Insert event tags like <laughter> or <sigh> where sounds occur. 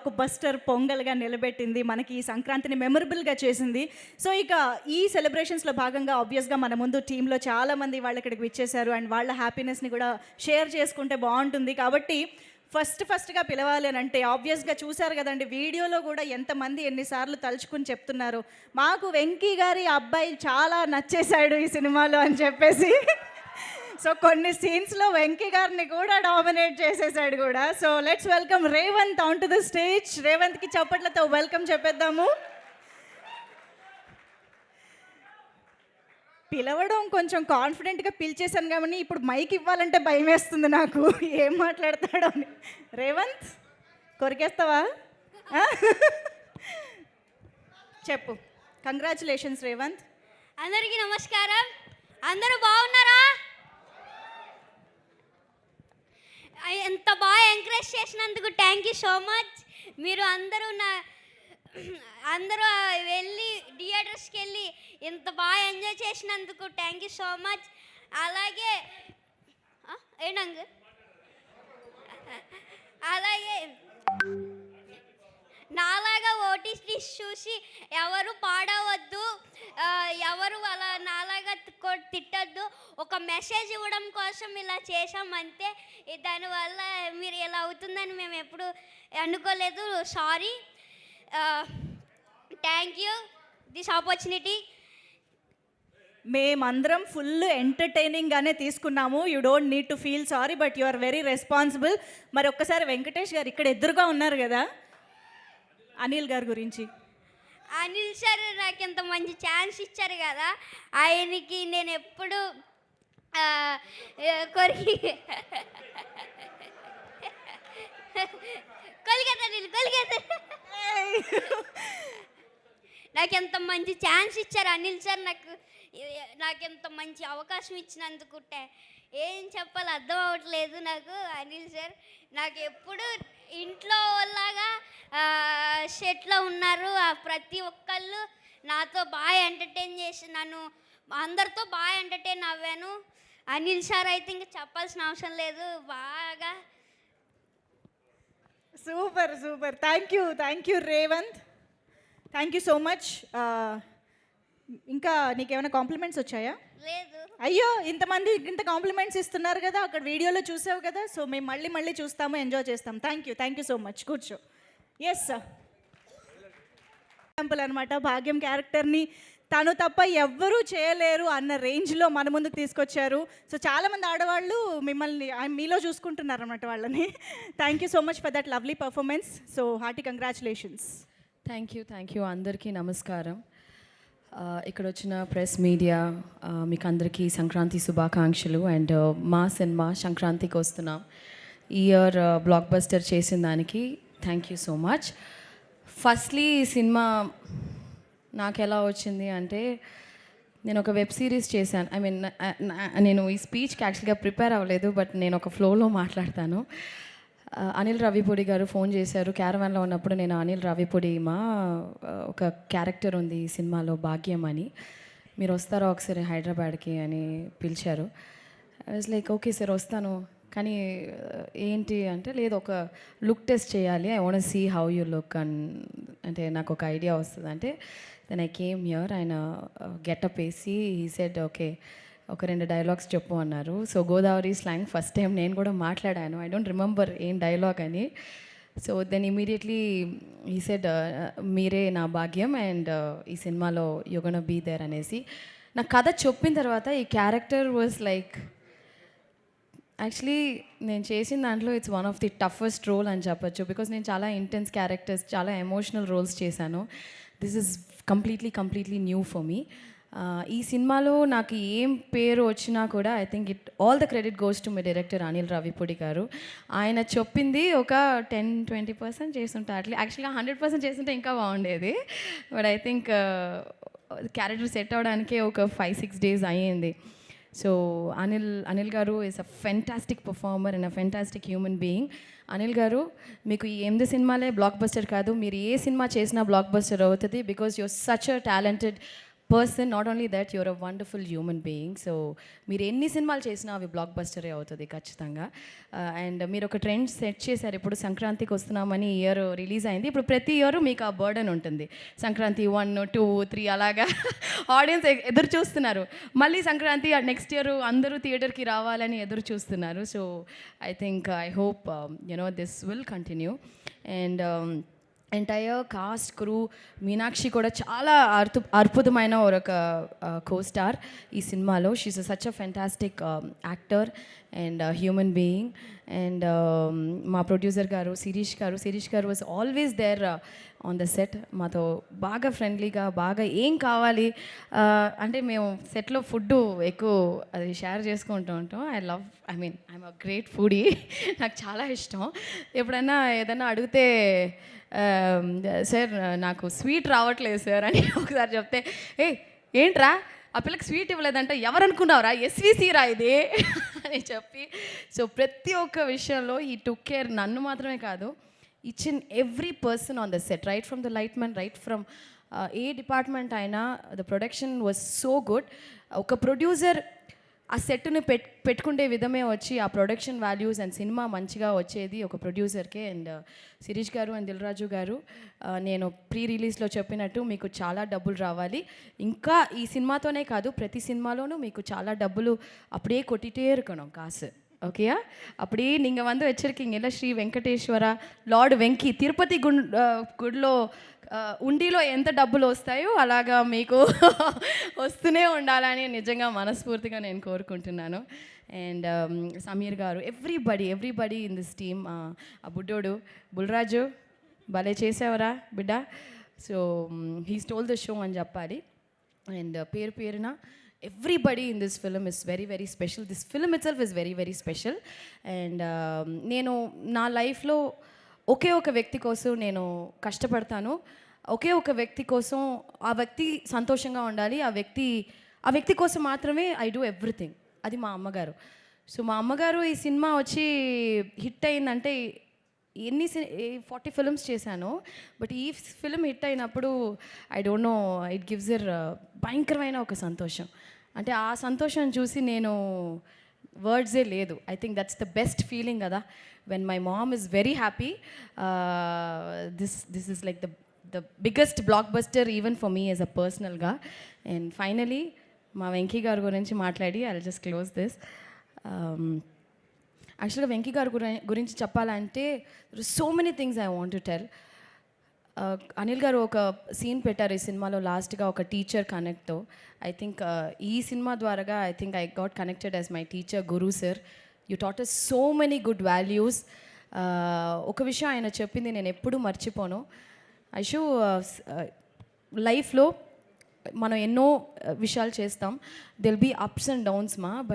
ఒక బస్టర్ పొంగల్గా నిలబెట్టింది మనకి ఈ సంక్రాంతిని మెమరబుల్గా చేసింది. సో ఇక ఈ సెలబ్రేషన్స్లో భాగంగా ఆబ్వియస్గా మన ముందు టీంలో చాలామంది వాళ్ళు ఇక్కడికి విచ్చేశారు. అండ్ వాళ్ళ హ్యాపీనెస్ని కూడా షేర్ చేసుకుంటే బాగుంటుంది. కాబట్టి ఫస్ట్ ఫస్ట్గా పిలవాలి అని అంటే ఆబ్వియస్గా చూశారు కదండి వీడియోలో కూడా ఎంతమంది ఎన్నిసార్లు తలుచుకుని చెప్తున్నారు. మాకు వెంకీ గారి అబ్బాయి చాలా నచ్చేశాడు ఈ సినిమాలో అని చెప్పేసి. సో కొన్ని సీన్స్లో వెంకీ గారిని కూడా డామినేట్ చేసేసాడు కూడా. So let's welcome Revanth on to the stage రేవంత్కి చప్పట్లతో వెల్కమ్ చెప్పేద్దాము. పిలవడం కొంచెం కాన్ఫిడెంట్గా పిలిచేశాను కాబట్టి ఇప్పుడు మైక్ ఇవ్వాలంటే భయం వేస్తుంది నాకు. ఏం మాట్లాడతాడో అని. రేవంత్ కొరికేస్తావా? చెప్పు. కంగ్రాచులేషన్స్ రేవంత్ అందరికీ నమస్కారం. అందరూ బాగున్నారు ఐ- ఎంత బాగా ఎంకరేజ్ చేసినందుకు థ్యాంక్ యూ సో మచ్ మీరు అందరూ నా అందరూ వెళ్ళి థియేటర్స్కి వెళ్ళి ఇంత బాగా ఎంజాయ్ చేసినందుకు థ్యాంక్ యూ సో మచ్ అలాగే ఏనంగ్ అలాగే నాలాగా నోటీస్ చూసి ఎవరు పాడవద్దు ఎవరు అలా నాలాగా కొ- తిట్టద్దు. ఒక మెసేజ్ ఇవ్వడం కోసం ఇలా చేసామంతే అంతే దానివల్ల మీరు ఇలా అవుతుందని మేము ఎప్పుడు అనుకోలేదు. Sorry. Thank you. This opportunity. మేమందరం ఫుల్ ఎంటర్టైనింగ్గానే తీసుకున్నాము. You don't need to feel sorry but you are very responsible. మరి ఒక్కసారి వెంకటేష్ గారు ఇక్కడ ఎదురుగా ఉన్నారు కదా. అనిల్ గారి గురించి. అనిల్ సార్ నాకు ఇంత మంచి ఛాన్స్ ఇచ్చారు కదా ఆయనకి నేను ఎప్పుడు కొరికి కొలిగేత నీళ్ళు కొలిగేత నాకు ఎంత మంచి ఛాన్స్ ఇచ్చారు అనిల్ సార్ నాకు నాకు ఎంత మంచి అవకాశం ఇచ్చినందుకు ఏం చెప్పాలి అర్థం అవ్వట్లేదు నాకు అనిల్ సార్. నాకు ఎప్పుడు ఇంట్లో లాగా షెట్లో ఉన్నారు. ప్రతి ఒక్కళ్ళు నాతో బాగా ఎంటర్టైన్ చేసి నన్ను అందరితో బాగా ఎంటర్టైన్ అవ్వాను. అనిల్ సార్ అయితే ఇంకా చెప్పాల్సిన అవసరం లేదు. బాగా super super. Thank you thank you Revanth. Thank you so much. ఇంకా నీకేమైనా కాంప్లిమెంట్స్ వచ్చాయా? లేదు. అయ్యో ఇంతమంది ఇంత కాంప్లిమెంట్స్ ఇస్తున్నారు కదా అక్కడ వీడియోలో చూసావు కదా సో మేము మళ్ళీ మళ్ళీ చూస్తాము ఎంజాయ్ చేస్తాం thank you thank you so much కూర్చో. ఎస్ సార్ ఎగ్జాంపుల్ అనమాట భాగ్యం క్యారెక్టర్ని తను తప్ప ఎవ్వరూ చేయలేరు అన్న రేంజ్లో మన ముందుకు తీసుకొచ్చారు. సో చాలామంది ఆడవాళ్ళు మిమ్మల్ని ఆ, మీలో చూసుకుంటున్నారు అనమాట వాళ్ళని. Thank you so much for that lovely performance so hearty congratulations thank you thank you అందరికీ నమస్కారం. ఇక్కడ వచ్చిన ప్రెస్ మీడియా మీకు అందరికీ సంక్రాంతి శుభాకాంక్షలు అండ్ మా సినిమా సంక్రాంతికి వస్తున్నాం ఈ ఇయర్ బ్లాక్ బస్టర్ చేసిన దానికి thank you so much. Firstly ఈ సినిమా నాకు ఎలా వచ్చింది అంటే నేను ఒక వెబ్ సిరీస్ చేశాను. ఐ మీన్ నేను ఈ స్పీచ్కి యాక్చువల్గా ప్రిపేర్ అవ్వలేదు బట్ నేను ఒక ఫ్లోలో మాట్లాడతాను. అనిల్ రవిపూడి గారు ఫోన్ చేశారు. క్యారవాన్లో ఉన్నప్పుడు నేను అనిల్ రవిపూడి మా ఒక క్యారెక్టర్ ఉంది ఈ సినిమాలో భాగ్యం అని. మీరు వస్తారా ఒకసారి హైదరాబాద్కి అని పిలిచారు. ఇట్స్ లైక్ ఓకే సార్ వస్తాను. కానీ ఏంటి అంటే లేదు ఒక లుక్ టెస్ట్ చేయాలి. I want see how you look and అంటే నాకు ఒక ఐడియా వస్తుంది. అంటే దెన్ ఐ కేమ్ హియర్ ఆయన గెటప్ వేసి ఈ సెడ్ ఓకే ఒక రెండు డైలాగ్స్ చెప్పు అన్నారు. So Godavari slang first time నేను కూడా మాట్లాడాను. ఐ డోంట్ రిమెంబర్ ఏం డైలాగ్ అని. సో దెన్ ఇమీడియట్లీ ఈ సెడ్ మీరే నా భాగ్యం అండ్ uh, ఈ సినిమాలో యుగన బీ దేర్ అనేసి. నా కథ చెప్పిన తర్వాత ఈ క్యారెక్టర్ వాజ్ లైక్ యాక్చువల్లీ నేను చేసిన దాంట్లో it's one of the toughest role అని చెప్పొచ్చు. బికాస్ నేను చాలా ఇంటెన్స్ క్యారెక్టర్స్ చాలా ఎమోషనల్ రోల్స్ చేశాను. This is completely completely new for me ఈ సినిమాలో నాకు ఏం పేరు వచ్చినా కూడా I think it all the credit goes to my director Anil Ravipudi garu. ఆయన చెప్పింది ఒక టెన్ ట్వంటీ పర్సెంట్ చేస్తుంటే. అట్లీ యాక్చువల్గా హండ్రెడ్ పర్సెంట్ చేస్తుంటే ఇంకా బాగుండేది. But I think character set అవ్వడానికే ఒక ఫైవ్ సిక్స్ డేస్ అయ్యింది. So Anil Anil garu is a fantastic performer and a fantastic human being Anil garu మీకు ఈ ఎనిమిది సినిమాలే బ్లాక్ బస్టర్ కాదు. మీరు ఏ సినిమా చేసినా బ్లాక్ బస్టర్ అవుతుంది because your such a talented person not only that your a wonderful human being so మీరు ఎన్ని సినిమాలు చేసినా అవి బ్లాక్ బస్టరే అవుతుంది ఖచ్చితంగా. Uh, అండ్ మీరు ఒక ట్రెండ్ సెట్ చేశారు ఇప్పుడు సంక్రాంతికి వస్తున్నామని ఇయర్ రిలీజ్ అయింది. ఇప్పుడు ప్రతి ఇయర్ మీకు ఆ బర్డన్ ఉంటుంది. సంక్రాంతి వన్ టూ త్రీ అలాగా <laughs> ఆడియన్స్ ఎదురు చూస్తున్నారు. మళ్ళీ సంక్రాంతి నెక్స్ట్ ఇయర్ అందరూ థియేటర్కి రావాలని ఎదురు చూస్తున్నారు. So I think I hope you know this will continue and entire cast crew Meenakshi కూడా చాలా అర్థు అద్భుతమైన ఒక కో స్టార్ ఈ సినిమాలో. She's such a fantastic actor and human being and మా producer garu Shirish garu Shirish garu was always there on the set మాతో బాగా ఫ్రెండ్లీగా బాగా ఏం కావాలి అంటే మేము సెట్లో ఫుడ్ ఎక్కువ అది షేర్ చేసుకుంటూ ఉంటాం. I love I mean I'm a great foodie నాకు చాలా ఇష్టం. ఎప్పుడైనా ఏదైనా అడిగితే Um, సార్ నాకు స్వీట్ రావట్లేదు సార్ అని ఒకసారి చెప్తే ఏ ఏంట్రా? ఆ పిల్లకి స్వీట్ ఇవ్వలేదంటే. ఎవరు అనుకున్నావురా ఎస్విసి రా ఇది? అని చెప్పి సో ప్రతి ఒక్క విషయంలో ఈ టుక్ కేర్ నన్ను మాత్రమే కాదు each in every person on the set right from the light man right from A department అయినా the production was so good ఒక ప్రొడ్యూసర్ ఆ సెట్ని పెట్ పెట్టుకుంటే విధమే వచ్చి ఆ ప్రొడక్షన్ వాల్యూస్ అండ్ సినిమా మంచిగా వచ్చేది ఒక ప్రొడ్యూసర్కే అండ్ శిరీష్ గారు అండ్ దిల్రాజు గారు ఆ, నేను ప్రీ రిలీజ్లో చెప్పినట్టు మీకు చాలా డబ్బులు రావాలి ఇంకా ఈ సినిమాతోనే కాదు ప్రతి సినిమాలోనూ మీకు చాలా డబ్బులు அப்படியே கொட்டிகிட்டே இருக்கணும் காசு ஓகேயா அப்படியே நீங்கள் வந்து வச்சுருக்கீங்கல்ல ஸ்ரீ వెంకటేశ్వర లార్డ్ వెంకీ తిరుపతి గుం ఆ, గుడిలో ఆ, ఉండిలో ఎంత డబ్బులు వస్తాయో అలాగా మీకు <laughs> వస్తూనే ఉండాలని నిజంగా మనస్ఫూర్తిగా నేను కోరుకుంటున్నాను. And um, Sameer garu everybody everybody in this team ఆ బుడ్డోడు బుల్రాజు భలే చేసావరా బిడ్డ? So he stole the show అని చెప్పాలి. అండ్ పేరు పేరున everybody in this film is very very special this film itself is very very special and um, నేను నా లైఫ్లో ఒకే ఒక వ్యక్తి కోసం నేను కష్టపడతాను. ఒకే ఒక వ్యక్తి కోసం ఆ వ్యక్తి సంతోషంగా ఉండాలి. ఆ వ్యక్తి ఆ వ్యక్తి కోసం మాత్రమే ఐ డూ ఎవ్రీథింగ్ అది మా అమ్మగారు. సో మా అమ్మగారు ఈ సినిమా వచ్చి హిట్ అయిందంటే ఎన్ని ఫార్టీ ఫిల్మ్స్ చేశాను. బట్ ఈ ఫిలిం హిట్ అయినప్పుడు I don't know it gives ఇర్ భయంకరమైన ఒక సంతోషం. అంటే ఆ సంతోషం చూసి నేను వర్డ్సే లేదు. I think that's the best feeling కదా. When my mom is very happy this this is like the the biggest blockbuster even for me as a పర్సనల్గా అండ్ ఫైనలీ మా వెంకీ గారి గురించి మాట్లాడి ఐ జస్ట్ క్లోజ్ దిస్ యాక్చువల్గా వెంకీ గారి గురించి చెప్పాలంటే so many things I want to tell Anil garu ఒక సీన్ పెట్టారు ఈ సినిమాలో లాస్ట్గా ఒక టీచర్ కనెక్ట్తో. ఐ థింక్ ఈ సినిమా ద్వారాగా I think I got connected as my teacher Guru sir you taught so many good values ఒక విషయం ఆయన చెప్పింది నేను ఎప్పుడూ మర్చిపోను. ఐషు లైఫ్లో మనం ఎన్నో విషయాలు చేస్తాం. There'll be ups and downs మా బట్